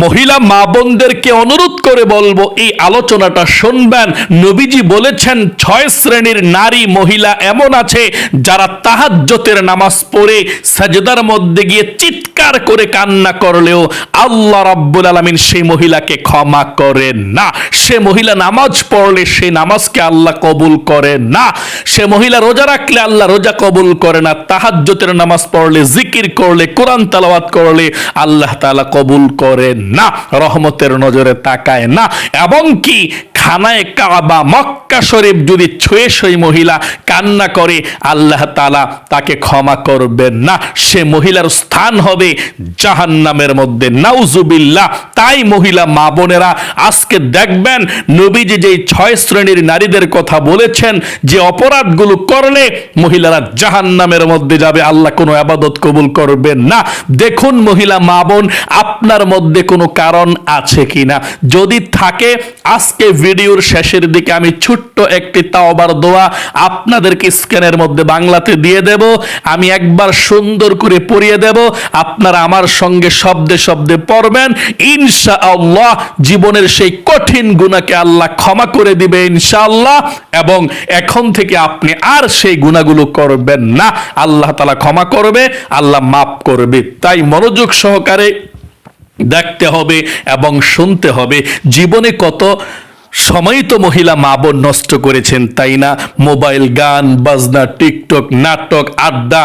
মহিলা মা বোনদেরকে অনুরোধ করে বলব, এই আলোচনাটা শুনবেন। নবীজি বলেছেন, ছয় শ্রেণির নারী মহিলা এমন আছে, যারা তাহাজ্জতের নামাজ পড়ে সাজদার মধ্যে গিয়ে চিৎকার করে কান্না করলেও আল্লাহ রাব্বুল আলামিন সেই মহিলাকে ক্ষমা করেন না। সে মহিলা নামাজ পড়লে সেই নামাজকে আল্লাহ কবুল করে না। সে মহিলা রোজা রাখলে আল্লাহ রোজা কবুল করে না। তাহাজ্জতের নামাজ পড়লে, জিকির করলে, কোরআন তালাওয়াত করলে আল্লাহ তাআলা কবুল করে না রহমতের নজরে তাকায় না। এবং কি? খানায় কাবা, মক্কা শরীফ যদি ছুঁয়ে সেই মহিলা কান্না করে, আল্লাহ তালা তাকে ক্ষমা করবেন না। সে মহিলার স্থান হবে জাহান্নামের মধ্যে। নাউজুবিল্লাহ, তাই মহিলা মা বোনেরা আজকে দেখবেন নবীজি যেই ছয় শ্রেণির নারীদের কথা বলেছেন, যে অপরাধগুলো করলে মহিলারা জাহান্নামের মধ্যে যাবে, আল্লাহ কোনো আবাদত কবুল করবেন না। দেখুন মহিলা মা বোন, আপনার মধ্যে কোনো কারণ আছে কিনা? যদি থাকে, আজকে ভিডিওর শেষের দিকে আমি ছোট্ট একটি তাওবার দোয়া আপনাদেরকে স্ক্যানের মধ্যে বাংলাতে দিয়ে দেব। আমি একবার সুন্দর করে পড়িয়ে দেব। আপনারা আমার সঙ্গে শব্দে শব্দে পড়বেন। ইনশা আল্লাহ জীবনের সেই কঠিন গুণাকে আল্লাহ ক্ষমা করে দিবে ইনশাআল্লাহ। এবং এখন থেকে আপনি আর সেই গুণাগুলো করবেন না। আল্লাহ তালা ক্ষমা করবে, আল্লাহ মাফ করবে। তাই মনোযোগ সহকারে দেখতে হবে এবং শুনতে হবে। জীবনে কত সময় তো মহিলা মা বোন নষ্ট করেছেন, তাই না? মোবাইল, গান, বাজনা, টিকটক, নাটক, আড্ডা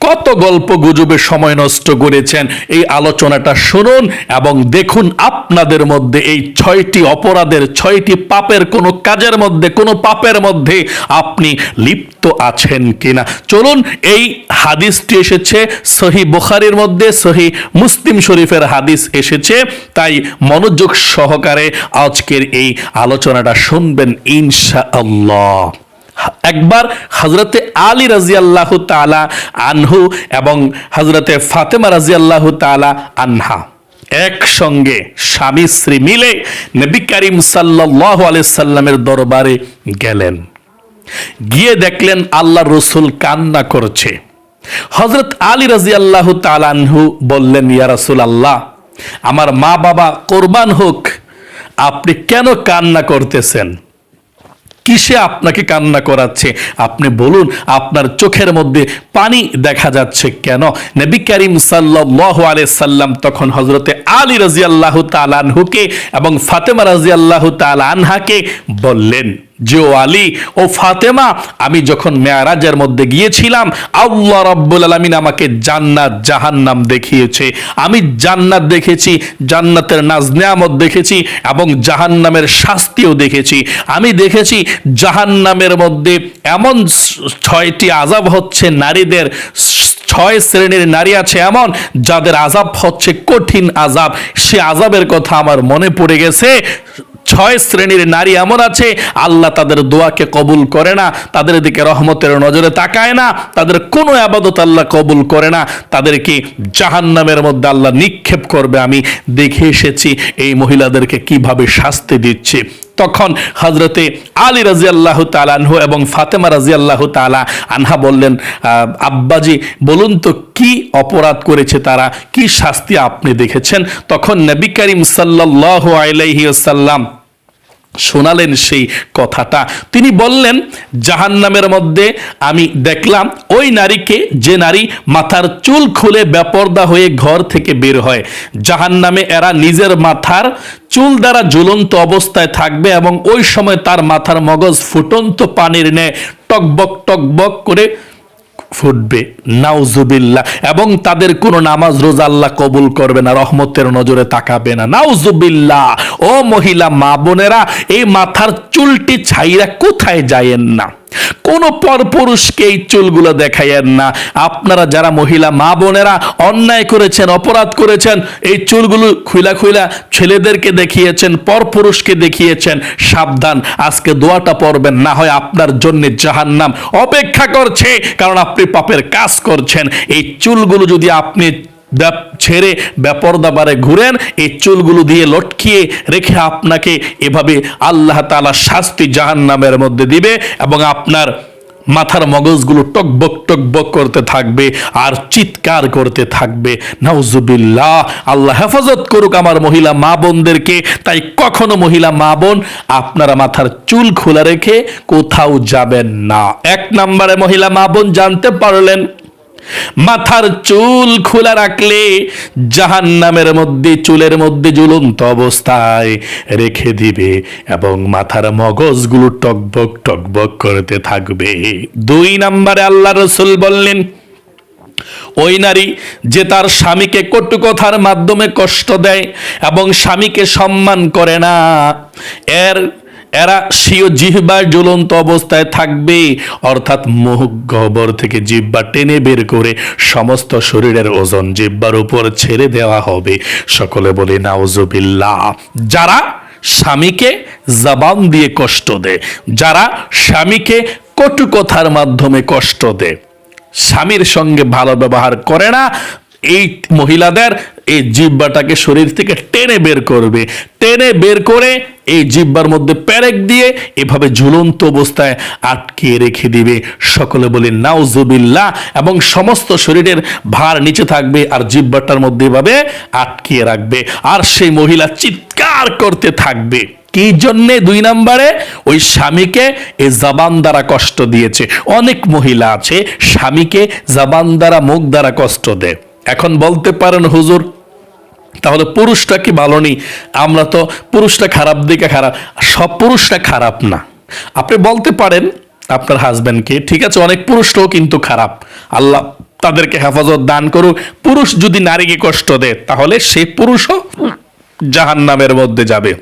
কত গল্প গুজবে সময় নষ্ট করেছেন? এই আলোচনাটা শুনুন এবং দেখুন আপনাদের মধ্যে এই ছয়টি অপরাধের ছয়টি পাপের কোনো কাজের মধ্যে, কোনো পাপের মধ্যে আপনি লিপ্ত আছেন কিনা? চলুন, এই হাদিসটি এসেছে সহি বুখারির মধ্যে, সহি মুসলিম শরীফের হাদিস এসেছে, তাই মনোযোগ সহকারে আজকের এই আলোচনাটা শুনবেন ইনশা আল্লাহ একবার হজরতে আলী রাজি আল্লাহ তালা আনহু এবং হজরতে ফাতেমা রাজি আল্লাহ তালা আনহা একসঙ্গে স্বামী, স্ত্রী মিলে নবী করিম সাল্লাহ সাল্লামের দরবারে গেলেন। গিয়ে দেখলেন আল্লাহ রসুল কান্না করছে। হজরত আলী রাজি আল্লাহ তালানহু বললেন, ইয়া রসুল আল্লাহ আমার মা বাবা কোরবান হোক, আপনি কেন কান্না করতেছেন? কিসে আপনাকে কান্না করাচ্ছে? আপনি বলুন, আপনার চোখের মধ্যে পানি দেখা যাচ্ছে কেন? নবী করিম আলাইহি সাল্লাম তখন হজরতে আলী রাজিয়াল্লাহ তাআলা আনহুকে এবং ফাতেমা রাজিয়াল্লাহু তাআলা আনহাকে বললেন ও আলী, ও ফাতেমা, আমি যখন মেয়ারাজের মধ্যে গিয়েছিলাম, আল্লাহ রাব্বুল আলামিন আমাকে জান্নাত, জাহান্নাম দেখিয়েছে। আমি জান্নাত দেখেছি, জান্নাতের নাজ নেয়ামত দেখেছি এবং জাহান্নামের শাস্তিও দেখেছি। আমি দেখেছি জাহান্নামের মধ্যে এমন ছয়টি আজাব হচ্ছে, নারীদের ছয় শ্রেণির নারী আছে এমন, যাদের আজাব হচ্ছে কঠিন আজাব সে আজাবের কথা আমার মনে পড়ে গেছে। ছয় শ্রেণির নারী এমন আছে, আল্লাহ তাদের দোয়াকে কবুল করে না, তাদের দিকে রহমতের নজরে তাকায় না, তাদের কোনো আবাদত আল্লাহ কবুল করে না তাদেরকে জাহান্নামের মধ্যে আল্লাহ নিক্ষেপ করবে? আমি দেখে এসেছি এই মহিলাদেরকে কীভাবে শাস্তি দিচ্ছে। তখন হজরতে আলী রাজি আল্লাহ তালানহু এবং ফাতেমা রাজি আল্লাহ তালা আনহা বললেন আব্বাজি, বলুন তো কি অপরাধ করেছে তারা? কি শাস্তি আপনি দেখেছেন? তখন নবী করিম সাল্লাহ আলাইসাল্লাম শোনালেন সেই কথাটা। তিনি বললেন, জাহান্নামের মধ্যে আমি দেখলাম, ওই নারীকে যে নারী মাথার চুল খুলে বেপর্দা হয়ে ঘর থেকে বের হয়। জাহান্নামে এরা নিজের মাথার চুল দ্বারা ঝুলন্ত অবস্থায় থাকবে এবং ওই সময় তার মাথার মগজ ফুটন্ত পানির ন্যায় টকবক টকবক করে ফুটবে। নাউজুবিল্লা এবং তাদের কোনো নামাজ রোজা আল্লাহ কবুল করবে না, রহমতের নজরে তাকাবে না। নাউজুবিল্লা ও মহিলা, মা বোনেরা, এই মাথার চুলটি ছাইরা কোথায় যায়েন না? কোন পরপুরুষকে এই চুলগুলো দেখাইয়েন না। আপনারা যারা মহিলা, মা বোনেরা অন্যায় করেছেন, অপরাধ করেছেন, এই চুলগুলো খুইলা খুইলা ছেলেদেরকে দেখিয়েছেন, পরপুরুষকে দেখিয়েছেন, সাবধান। আজকে দোয়াটা পড়বেন, না হয় আপনার জন্য জাহান্নাম। অপেক্ষা করছে, কারণ আপনি পাপের কাজ করছেন। এই চুলগুলো যদি আপনি ছেড়ে বেপরদা বারে ঘুরেন, এই চুলগুলো দিয়ে লটকিয়ে রেখে আপনাকে এভাবে আল্লাহ তাআলা শাস্তি জাহান্নামের মধ্যে দিবে এবং আপনার মাথার মগজগুলো টকবক টকবক করতে থাকবে আর চিৎকার করতে থাকবে। নাউজুবিল্লাহ, আল্লাহ হেফাজত করুক আমার মহিলা মা বোনদেরকে। তাই কখনো মহিলা মা বোন, আপনারা মাথার চুল খোলা রেখে কোথাও যাবেন না। এক নম্বরে মহিলা মা বোন জানতে পারলেন মাথার চুল খোলা রাখলে জাহান নামের মধ্যে, চুলের মধ্যে ঝুলন্ত অবস্থায় রেখে দিবে এবং মাথার মগজগুলো টকবক টকবক করতে থাকবে। দুই নম্বরে আল্লাহ রসুল বললেন, ওই নারী যে তার স্বামীকে কটু কথার মাধ্যমে কষ্ট দেয় এবং স্বামীকে সম্মান করে না, এর এরা সিও জিহ্বার জ্বলন্ত অবস্থায় থাকবে। অর্থাৎ মুখ গহ্বর থেকে জিহ্বা টেনে বের করে সমস্ত শরীরের ওজন জিহ্বার উপর ছেড়ে দেওয়া হবে। সকলে বলে, নাউজুবিল্লাহ। যারা স্বামীকে জবান দিয়ে কষ্ট দেয় যারা স্বামীকে কটু কথার মাধ্যমে কষ্ট দেয় স্বামীর সঙ্গে ভালো ব্যবহার করে না এই মহিলাদের এই জিব্বাটাকে শরীর থেকে টেনে বের করবে। টেনে বের করে এই জিব্বার মধ্যে প্যারেক দিয়ে এভাবে ঝুলন্ত অবস্থায় আটকে রেখে দিবে। সকলে বলে, নাউজুবিল্লাহ। এবং সমস্ত শরীরের ভার নিচে থাকবে আর জিব্বাটার মধ্যে এভাবে আটকিয়ে রাখবে। আর সেই মহিলা চিৎকার করতে থাকবে। কি জন্যে? দুই নম্বরে, ওই স্বামীকে এই জবান দ্বারা কষ্ট দিয়েছে। অনেক মহিলা আছে, স্বামীকে জবান দ্বারা মুখ দ্বারা কষ্ট দেয়। এখন বলতে পারেন, হুজুর, তাহলে পুরুষটা কি ভালো নেই? আমরা তো পুরুষটা খারাপ, দিকে খারাপ। সব পুরুষটা খারাপ না। আপনি বলতে পারেন, আপনার হাজব্যান্ডকে ঠিক আছে, অনেক পুরুষটাও কিন্তু খারাপ। আল্লাহ তাদেরকে হেফাজত দান করুক। পুরুষ যদি নারীকে কষ্ট দেয়, তাহলে সে পুরুষও জাহান নামের মধ্যে যাবে।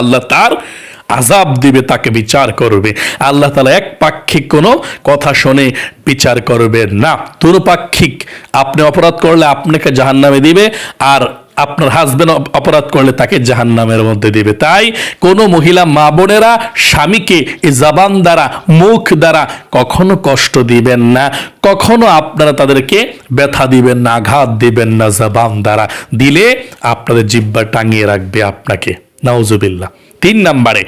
আল্লাহ তার আজাব দিবে, তাকে বিচার করবে। আল্লাহ তালা এক পাক্ষিক কোনো কথা শুনে বিচার করবে না। দুরপাক্ষিক, আপনি অপরাধ করলে আপনাকে জাহান নামে দিবে আর আপনার হাজবেন্ড অপরাধ করলে তাকে জাহান নামের মধ্যে দিবে। তাই কোনো মহিলা মা বোনেরা স্বামীকে এই জবান দ্বারা, মুখ দ্বারা কখনো কষ্ট দিবেন না, কখনো আপনারা তাদেরকে ব্যথা দিবেন না, আঘাত দিবেন না জবান দ্বারা। দিলে আপনাদের জিব্বা টাঙিয়ে রাখবে আপনাকে। নাউজুবিল্লাহ। তিন নাম্বারে,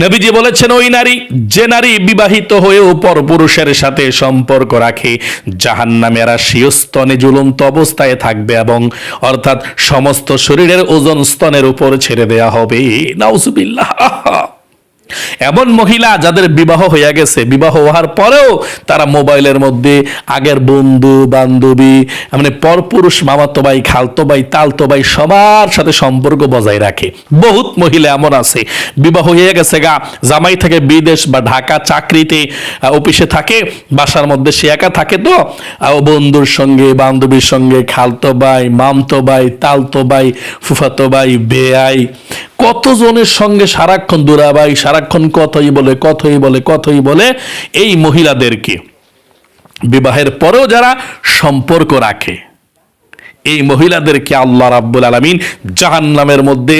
নবীজি বলেছেন, ওই নারী যে নারী বিবাহিত হয়েও পর পুরুষের সাথে সম্পর্ক রাখে জাহান নামেরা শিয়স্তনে জ্বলন্ত অবস্থায় থাকবে এবং অর্থাৎ সমস্ত শরীরের ওজন স্তনের উপর ছেড়ে দেয়া হবে। নাউজুবিল্লাহ। এমন মহিলা যাদের বিবাহ হয়ে গেছে, বিবাহ হওয়ার পরেও তারা মোবাইলের মধ্যে আগের বন্ধু, বান্ধবী মানে পরপুরুষ, মামাতো ভাই, খালতো ভাই, তালতো ভাই সবার সাথে সম্পর্ক বজায় রাখে। বহুত মহিলা এমন আছে। বিবাহ হয়ে গেছে গা, জামাই থেকে বিদেশ বা ঢাকা চাকরিতে অফিসে থাকে, বাসার মধ্যে সে একা থাকে তো বন্ধুর সঙ্গে, বান্ধবীর সঙ্গে, খালতো ভাই, মামতো ভাই, তালতো ভাই, ফুফাতো ভাই, বেআই, কতজনের সঙ্গে সারাক্ষণ দুরাবাই সারাক্ষণ কথাই বলে কথাই বলে কথাই বলে এই মহিলাদেরকে। বিবাহের পরেও যারা সম্পর্ক রাখে, এই মহিলাদেরকে আল্লাহ রাব্বুল আলমিন জাহান্নামের মধ্যে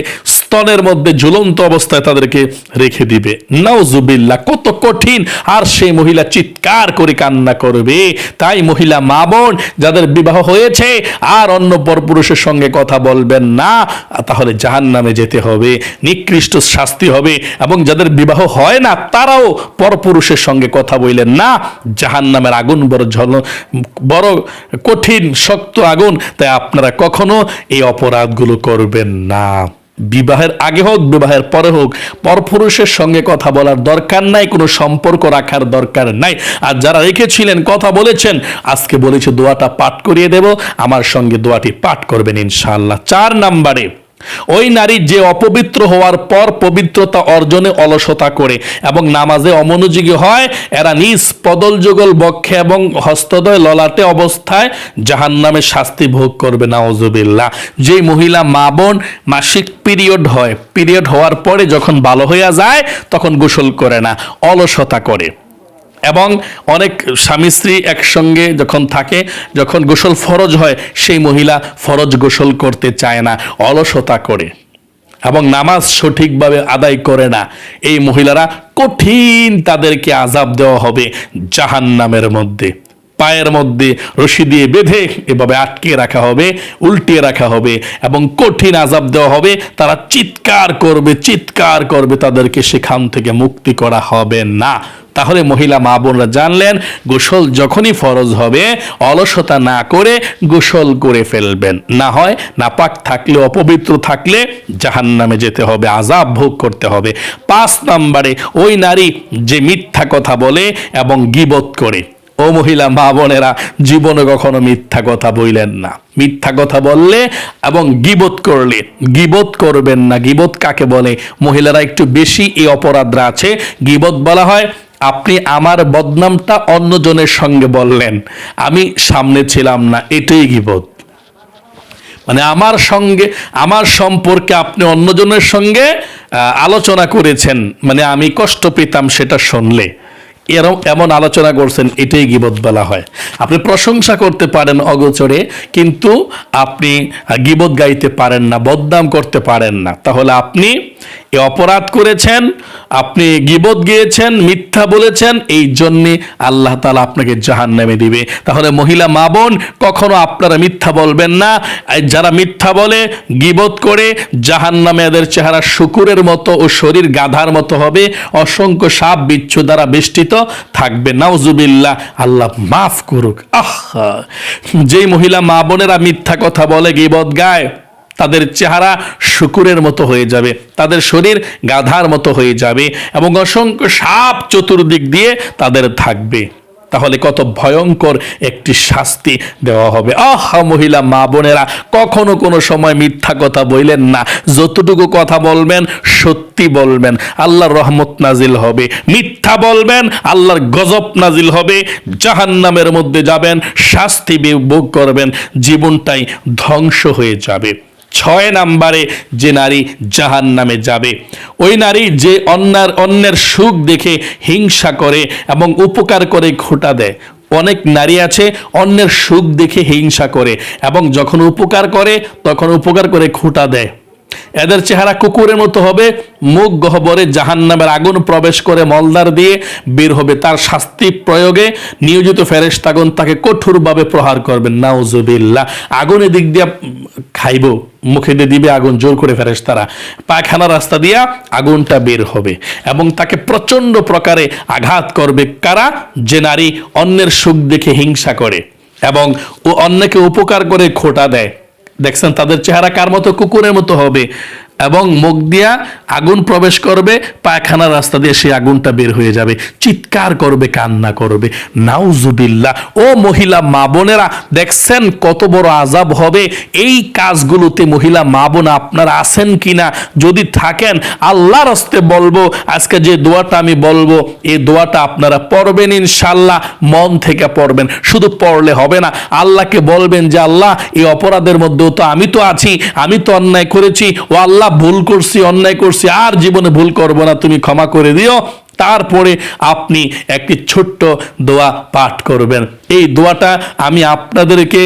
স্তনের মধ্যে ঝুলন্ত অবস্থায় তাদেরকে রেখে দিবে। নাউজুবিল্লাহ, কত কঠিন। আর সেই মহিলা চিৎকার করে কান্না করবে। তাই মহিলা মা বোন, যাদের বিবাহ হয়েছে, আর অন্য পরপুরুষের সঙ্গে কথা বলবেন না, তাহলে জাহান্নামে যেতে হবে। নিকৃষ্ট শাস্তি হবে। এবং যাদের বিবাহ হয় না, তারাও পরপুরুষের সঙ্গে কথা বললেন না। জাহান্নামের আগুন বড় ঝল, বড় কঠিন, শক্ত আগুন। তাই আপনারা কখনো এই অপরাধগুলো করবেন না। বিবাহের আগে হোক, বিবাহের পরে হোক, পরপুরুষের সঙ্গে কথা বলার দরকার নাই, কোনো সম্পর্ক রাখার দরকার নাই। আর যারা রেখেছিলেন, কথা বলেছেন, আজকে বলেছে, দোয়াটা পাঠ করিয়ে দেব, আমার সঙ্গে দোয়াটি পাঠ করবেন ইনশাআল্লাহ। চার নাম্বারে ওই নারী যে অপবিত্র হওয়ার পর পবিত্রতা অর্জনে অলসতা করে এবং নামাজে অমনোযোগী হয়, এরা নিজ পদল যুগল বক্ষে এবং হস্তদয় ললাটে অবস্থায় জাহান নামে শাস্তি ভোগ করবে নাওজুবিল্লাহ যে মহিলা মা বোন মাসিক পিরিয়ড হয়, পিরিয়ড হওয়ার পরে যখন ভালো হইয়া যায়, তখন গোসল করে না, অলসতা করে। এবং অনেক স্বামী স্ত্রী একসঙ্গে যখন থাকে, যখন গোসল ফরজ হয়, সেই মহিলা ফরজ গোসল করতে চায় না, অলসতা করে এবং নামাজ সঠিকভাবে আদায় করে না। এই মহিলারা কঠিন তাদেরকে আজাব দেওয়া হবে জাহান নামের মধ্যে। পায়ের মধ্যে রশি দিয়ে বেঁধে এভাবে আটকে রাখা হবে, উল্টিয়ে রাখা হবে এবং কঠিন আজাব দেওয়া হবে, তারা চিৎকার করবে চিৎকার করবে, তাদেরকে সেখান থেকে মুক্তি করা হবে না। তাহলে মহিলা মা বোনরা জানলেন, গোসল যখনই ফরজ হবে, অলসতা না করে গোসল করে ফেলবেন। না হয় নাপাক থাকলে, অপবিত্র থাকলে জাহান নামে যেতে হবে আজাব ভোগ করতে হবে। পাঁচ নম্বরে, ওই নারী যে মিথ্যা কথা বলে এবং গিবত করে। ও মহিলা মা বোনেরা, জীবনে কখনো মিথ্যা কথা বইলেন না। মিথ্যা কথা বললে এবং গিবত করলে। গিবত করবেন না। গিবত কাকে বলে? মহিলারা একটু বেশি এই অপরাধরা আছে। গিবত বলা হয় আপনি আমার বদনামটা অন্যজনের সঙ্গে বললেন। আমি সামনে ছিলাম না, এটাই গিবত। মানে আমার সঙ্গে, আমার সম্পর্কে আপনি অন্যজনের সঙ্গে আলোচনা করেছেন। মানে আমি কষ্ট পেতাম সেটা শুনলে। এরম, এমন আলোচনা করছেন, এটাই গিবত বলা হয়। আপনি প্রশংসা করতে পারেন অগোচরে, কিন্তু আপনি গিবত গাইতে পারেন না, বদনাম করতে পারেন না। তাহলে আপনি এ অপরাধ করেছেন, আপনি গিবত গিয়েছেন, মিথ্যা বলেছেন, এই জন্যে আল্লাহ তালা আপনাকে জাহান নামে দিবে। তাহলে মহিলা মা বোন, কখনো আপনারা মিথ্যা বলবেন না। যারা মিথ্যা বলে, গিবত করে জাহান নামে এদের চেহারা শুকুরের মতো ও শরীর গাধার মতো হবে, অসংখ্য সাপ বিচ্ছু দ্বারা বেষ্টিত থাকবে। নাউজুবিল্লাহ, আল্লাহ মাফ করুক। আহ! যেই মহিলা মা বোনেরা মিথ্যা কথা বলে, গিবত গায় তাদের চেহারা শুকুরের মতো হয়ে যাবে, তাদের শরীর গাধার মতো হয়ে যাবে এবং অসংখ্য সাপ চতুর্দিক দিয়ে তাদের থাকবে। তাহলে কত ভয়ঙ্কর একটি শাস্তি দেওয়া হবে। আহ, মহিলা মা বোনেরা, কখনো কোনো সময় মিথ্যা কথা বললেন না। যতটুকু কথা বলবেন, সত্যি বলবেন, আল্লাহর রহমত নাজিল হবে। মিথ্যা বলবেন, আল্লাহর গজব নাজিল হবে। জাহান্নামের মধ্যে যাবেন, শাস্তি ভোগ করবেন, জীবনটাই ধ্বংস হয়ে যাবে। ছয় নাম্বারে যে নারী জাহান নামে যাবে। ওই নারী যে অন্যার, অন্যের সুখ দেখে হিংসা করে এবং উপকার করে খোটা দেয়। অনেক নারী আছে, অন্যের সুখ দেখে হিংসা করে এবং যখন উপকার করে, তখন উপকার করে খোটা দেয়। এদের চেহারা কুকুরের মতো হবে, মুখ গহ্বরে জাহান নামের আগুন প্রবেশ করে মলদার দিয়ে বের হবে। তার শাস্তি প্রয়োগে নিয়োজিত ফেরেশতাগণ তাকে কঠোরভাবে প্রহার করবেন। নাউজুবিল্লাহ। আগুনের দিক দিয়ে খাইব, মুখে দিয়ে দিবে আগুন, জোর করে ফেরেশতারা। পায়খানা রাস্তা দিয়া আগুনটা বের হবে এবং তাকে প্রচণ্ড প্রকারে আঘাত করবে কারা? যে নারী অন্যের সুখ দেখে হিংসা করে এবং ও অন্যকে উপকার করে খোটা দেয়। দেখছেন তাদের চেহারা কার মতো? কুকুরের মতো হবে। এবং মুখ দিয়া আগুন প্রবেশ করবে, পায়খানার রাস্তা দিয়ে সেই আগুনটা বের হয়ে যাবে। চিৎকার করবে, কান্না করবে। নাউজুবিল্লাহ। ও মহিলা, মা বোনেরা, দেখছেন কত বড় আজাব হবে? এই কাজগুলোতে মহিলা, মা বোন আপনারা আছেন কিনা? যদি থাকেন, আল্লাহর হস্তে বলব, আজকে যে দোয়াটা আমি বলব এই দোয়াটা আপনারা পড়বেন ইনশাল্লাহ মন থেকে পড়বেন। শুধু পড়লে হবে না, আল্লাহকে বলবেন যে, আল্লাহ, এই অপরাধের মধ্যেও তো আমি তো আছি, আমি তো অন্যায় করেছি, ও আল্লাহ ভুল করছি অন্যায় করছি আর জীবনে ভুল করব না তুমি ক্ষমা করে দিও। তারপরে আপনি একটি ছোট্ট দোয়া পাঠ করবেন। এই দোয়াটা আমি আপনাদেরকে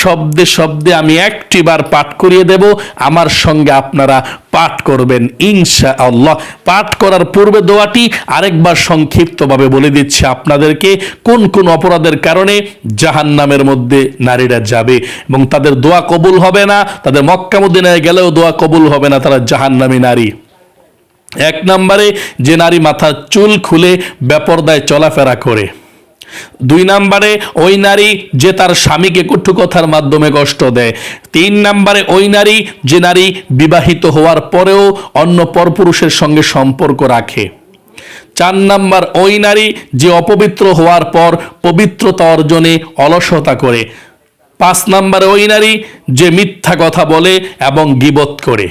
শব্দে শব্দে আমি একটিবার পাঠ করিয়ে দেব। আমার সঙ্গে আপনারা পাঠ করবেন ইনশা আল্লাহ পাঠ করার পূর্বে দোয়াটি আরেকবার সংক্ষিপ্তভাবে বলে দিচ্ছি আপনাদেরকে। কোন কোন অপরাধের কারণে জাহান নামের মধ্যে নারীরা যাবে এবং তাদের দোয়া কবুল হবে না, তাদের মক্কামুদ্দিনায় গেলেও দোয়া কবুল হবে না, তারা জাহান্নামী নারী। এক নম্বরে যে নারী মাথার চুল খুলে বেপরদায় চলাফেরা করে। দুই নম্বরে ওই নারী যে তার স্বামীকে কটু কথার মাধ্যমে কষ্ট দেয়। তিন নম্বরে ওই নারী যে নারী বিবাহিত হওয়ার পরেও অন্য পরপুরুষের সঙ্গে সম্পর্ক রাখে। চার নাম্বার ওই নারী যে অপবিত্র হওয়ার পর পবিত্রতা অর্জনে অলসতা করে। পাঁচ নাম্বারে ওই নারী যে মিথ্যা কথা বলে এবং গিবত করে।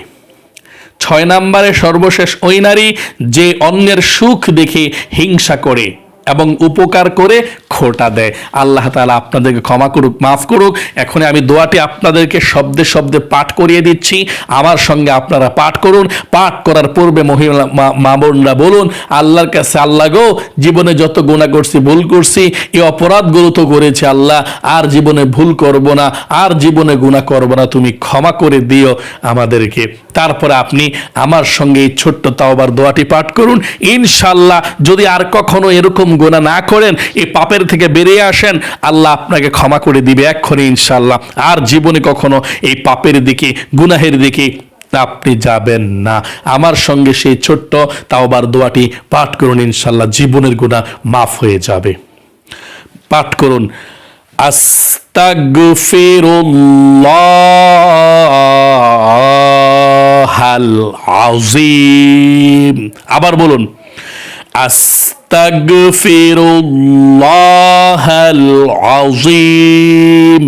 ছয় নম্বরে সর্বশেষ ওই নারী যে অন্যের সুখ দেখে হিংসা করে। এবং উপকার করে খোটা দেয়। আল্লাহ তালা আপনাদেরকে ক্ষমা করুক, মাফ করুক। এখন আমি দোয়াটি আপনাদেরকে শব্দে শব্দে পাঠ করিয়ে দিচ্ছি। আমার সঙ্গে আপনারা পাঠ করুন। পাঠ করার পূর্বে মহিলা মা- বোনরা বলুন, আল্লাহর কাছে, আল্লাহ গো, জীবনে যত গুণা করছি, ভুল করছি, এই অপরাধগুলো তো করেছি আল্লাহ। আর জীবনে ভুল করব না, আর জীবনে গুণা করব না, তুমি ক্ষমা করে দিও আমাদেরকে। তারপরে আপনি আমার সঙ্গে এই ছোট্ট তাওবার দোয়াটি পাঠ করুন। ইনশাল্লাহ যদি আর কখনো এরকম গোনা না করেন, এই পাপের থেকে বেরিয়ে আসেন, আল্লাহ আপনাকে ক্ষমা করে দিবে এক্ষণে ইনশাল্লাহ আর জীবনে কখনো এই পাপের দিকে, গুনাহের দিকে আপনি যাবেন না। আমার সঙ্গে সেই ছোট্ট তাওবার দোয়াটি পাঠ করুন ইনশাল্লাহ জীবনের গুণা মাফ হয়ে যাবে। পাঠ করুন আস্তাগফিরুল্লাহাল আযীম। আবার বলুন আস্তাগফিরুল্লাহাল আযীম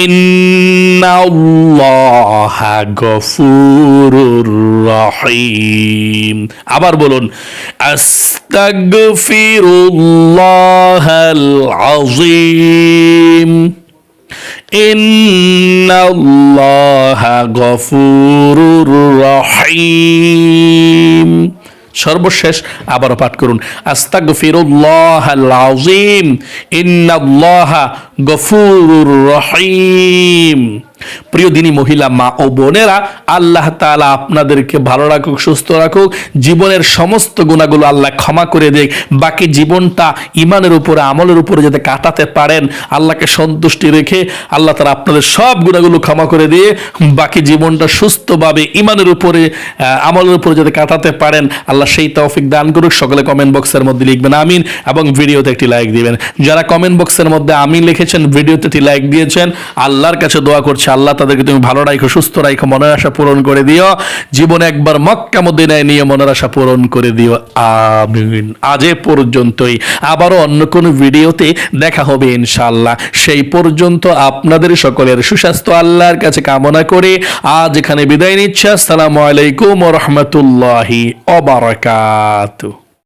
ইন্নাল্লাহা গফুরুর রহিম আবার বলুন আস্তাগফিরুল্লাহাল আযীম ইন্নাল্লাহা গফুরুর রহিম সর্বশেষ আবারও পাঠ করুন। আস্তাগফিরুল্লাহ আযীম ইন্নাল্লাহ গফুর রহিম। প্রিয় দিনী মহিলা মা ও বোনেরা, আল্লাহ তাআলা আপনাদেরকে ভালো রাখুক, সুস্থ রাখুক। জীবনের সমস্ত গুণাগুলো আল্লাহ ক্ষমা করে দেয় বাকি জীবনটা ইমানের উপরে, আমলের উপরে যাতে কাটাতে পারেন, আল্লাহকে সন্তুষ্টি রেখে আল্লাহ তারা আপনাদের সব গুণাগুলো ক্ষমা করে দিয়ে বাকি জীবনটা সুস্থভাবে ইমানের উপরে আমলের উপরে যাতে কাটাতে পারেন, আল্লাহ সেই তৌফিক দান করুক। সকলে কমেন্ট বক্সের মধ্যে লিখবেন, আমিন, এবং ভিডিওতে একটি লাইক দিবেন। যারা কমেন্ট বক্সের মধ্যে আমিন লিখেছেন, ভিডিওতে একটি লাইক দিয়েছেন, আল্লাহর কাছে দোয়া করছে আল্লাহ তাদেরকে তুমি ভালো রাখো সুস্থ রাখো মনের আশা পূরণ করে দিও। জীবনে একবার মক্কা মদিনায় নিয়ে মনের আশা পূরণ করে দিও। আমিন। আজ এ পর্যন্তই। আবারও অন্য কোনো ভিডিওতে দেখা হবে ইনশাআল্লাহ। সেই পর্যন্ত আপনাদের সকলের সুস্বাস্থ্য, আল্লাহর কাছে কামনা করে আজ এখানে বিদায় নিচ্ছে। আসসালামু আলাইকুম রহমতুল্লাহি অবরাকাতু